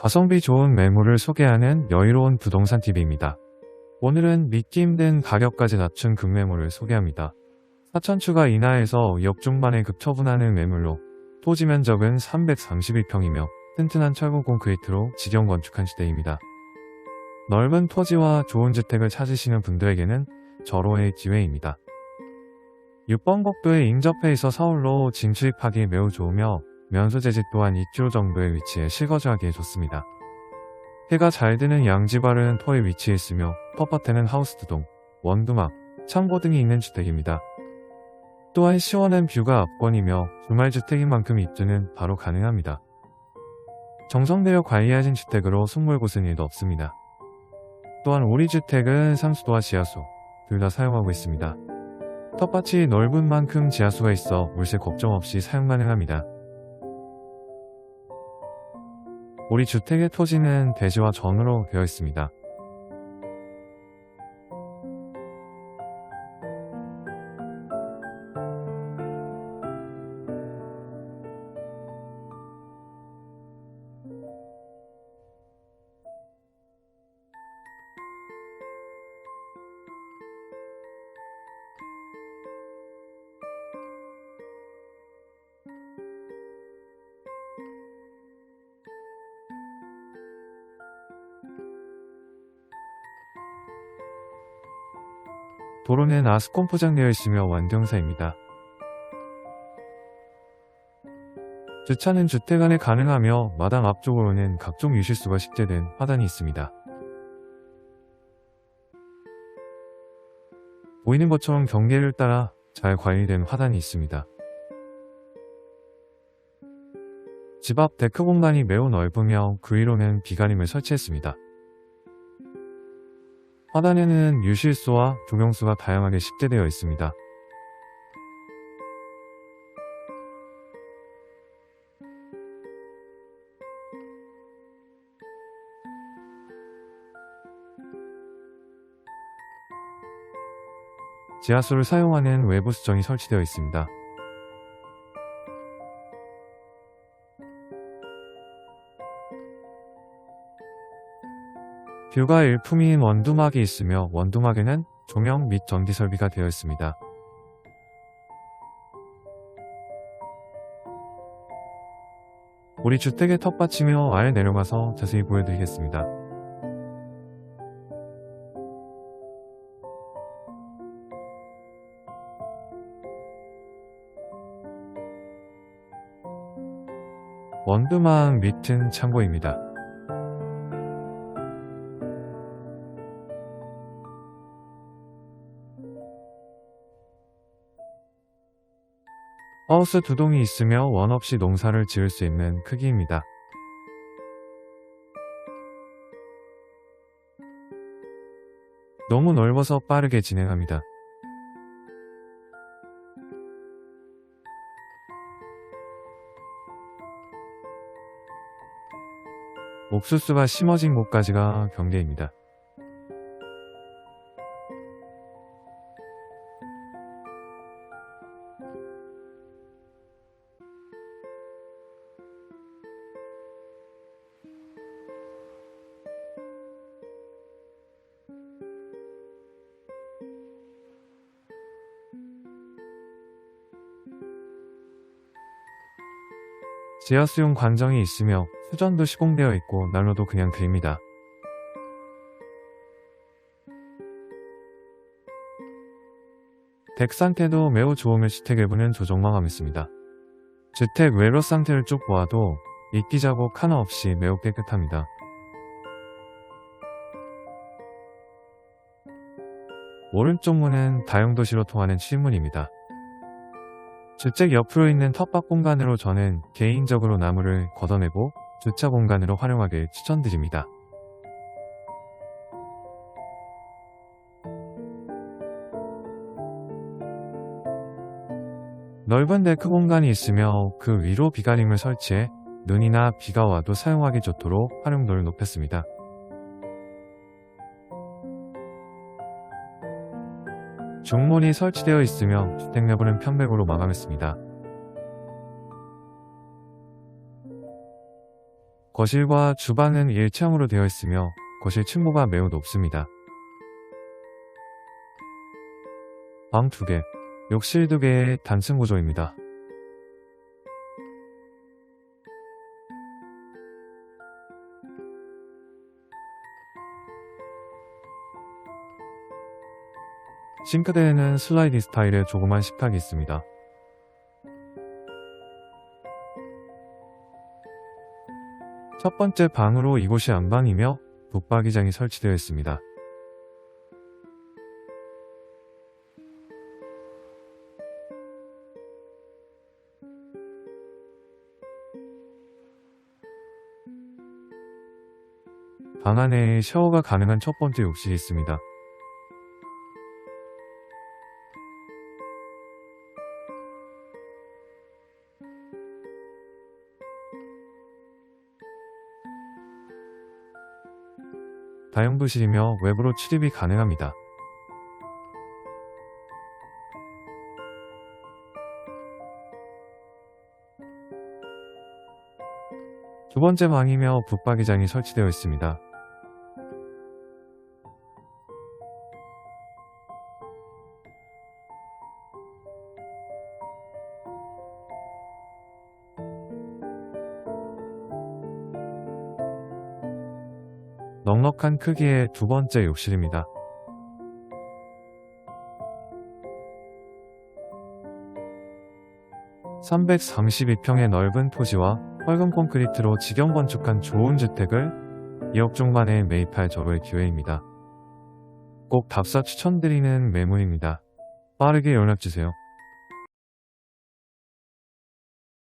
가성비 좋은 매물을 소개하는 여유로운 부동산 TV입니다. 오늘은 믿기 힘든 가격까지 낮춘 급매물을 소개합니다. 사천추가 인하에서 2억 중반에 급처분하는 매물로 토지 면적은 331평이며 튼튼한 철근 콘크리트로 직영 건축한 시대입니다. 넓은 토지와 좋은 주택을 찾으시는 분들에게는 절호의 기회입니다. 6번 국도에 인접해 있어 서울로 진출입하기 매우 좋으며 면소재지 또한 2km 정도의 위치에 실거주하기에 좋습니다. 해가 잘 드는 양지바른 터에 위치해 있으며 텃밭에는 하우스두동, 원두막, 창고 등이 있는 주택입니다. 또한 시원한 뷰가 압권이며 주말주택인 만큼 입주는 바로 가능합니다. 정성들여 관리하신 주택으로 숨물 곳은 일도 없습니다. 또한 우리 주택은 상수도와 지하수 둘 다 사용하고 있습니다. 텃밭이 넓은 만큼 지하수가 있어 물세 걱정 없이 사용 가능합니다. 우리 주택의 토지는 대지와 전으로 되어 있습니다. 도로는 아스콘 포장되어 있으며 완경사입니다. 주차는 주택 안에 가능하며 마당 앞쪽으로는 각종 유실수가 식재된 화단이 있습니다. 보이는 것처럼 경계를 따라 잘 관리된 화단이 있습니다. 집 앞 데크 공간이 매우 넓으며 그 위로는 비가림을 설치했습니다. 화단에는 유실수와 조명수가 다양하게 식재되어 있습니다. 지하수를 사용하는 외부 수정이 설치되어 있습니다. 뷰가 일품인 원두막이 있으며 원두막에는 조명 및 전기 설비가 되어 있습니다. 우리 주택의 텃밭이며 아래 내려가서 자세히 보여드리겠습니다. 원두막 밑은 창고입니다. 하우스 두 동이 있으며 원 없이 농사를 지을 수 있는 크기입니다. 너무 넓어서 빠르게 진행합니다. 옥수수가 심어진 곳까지가 경계입니다. 지하수용 관정이 있으며 수전도 시공되어 있고 난로도 그냥 드립니다. 덱 상태도 매우 좋으며 주택 외부는 조정망함 있습니다. 주택 외로 상태를 쭉 보아도 이끼 자국 하나 없이 매우 깨끗합니다. 오른쪽 문은 다용도시로 통하는 실문입니다. 주택 옆으로 있는 텃밭 공간으로 저는 개인적으로 나무를 걷어내고 주차 공간으로 활용하길 추천드립니다. 넓은 데크 공간이 있으며 그 위로 비가림을 설치해 눈이나 비가 와도 사용하기 좋도록 활용도를 높였습니다. 중문이 설치되어 있으며 주택 내부는 편백으로 마감했습니다. 거실과 주방은 일체형으로 되어 있으며 거실 층고가 매우 높습니다. 방 2개, 욕실 2개의 단층 구조입니다. 싱크대에는 슬라이드 스타일의 조그만 식탁이 있습니다. 첫 번째 방으로 이곳이 안방이며 붙박이장이 설치되어 있습니다. 방 안에 샤워가 가능한 첫 번째 욕실이 있습니다. 다용도실이며 외부로 출입이 가능합니다. 두 번째 방이며 붙박이장이 설치되어 있습니다. 넉넉한 크기의 두 번째 욕실입니다. (332평의) 넓은 토지와 빨간 콘크리트로 직영 건축한 좋은 주택을 2억 중반에 매입할 저로의 기회입니다. 꼭 답사 추천드리는 매물입니다. 빠르게 연락주세요.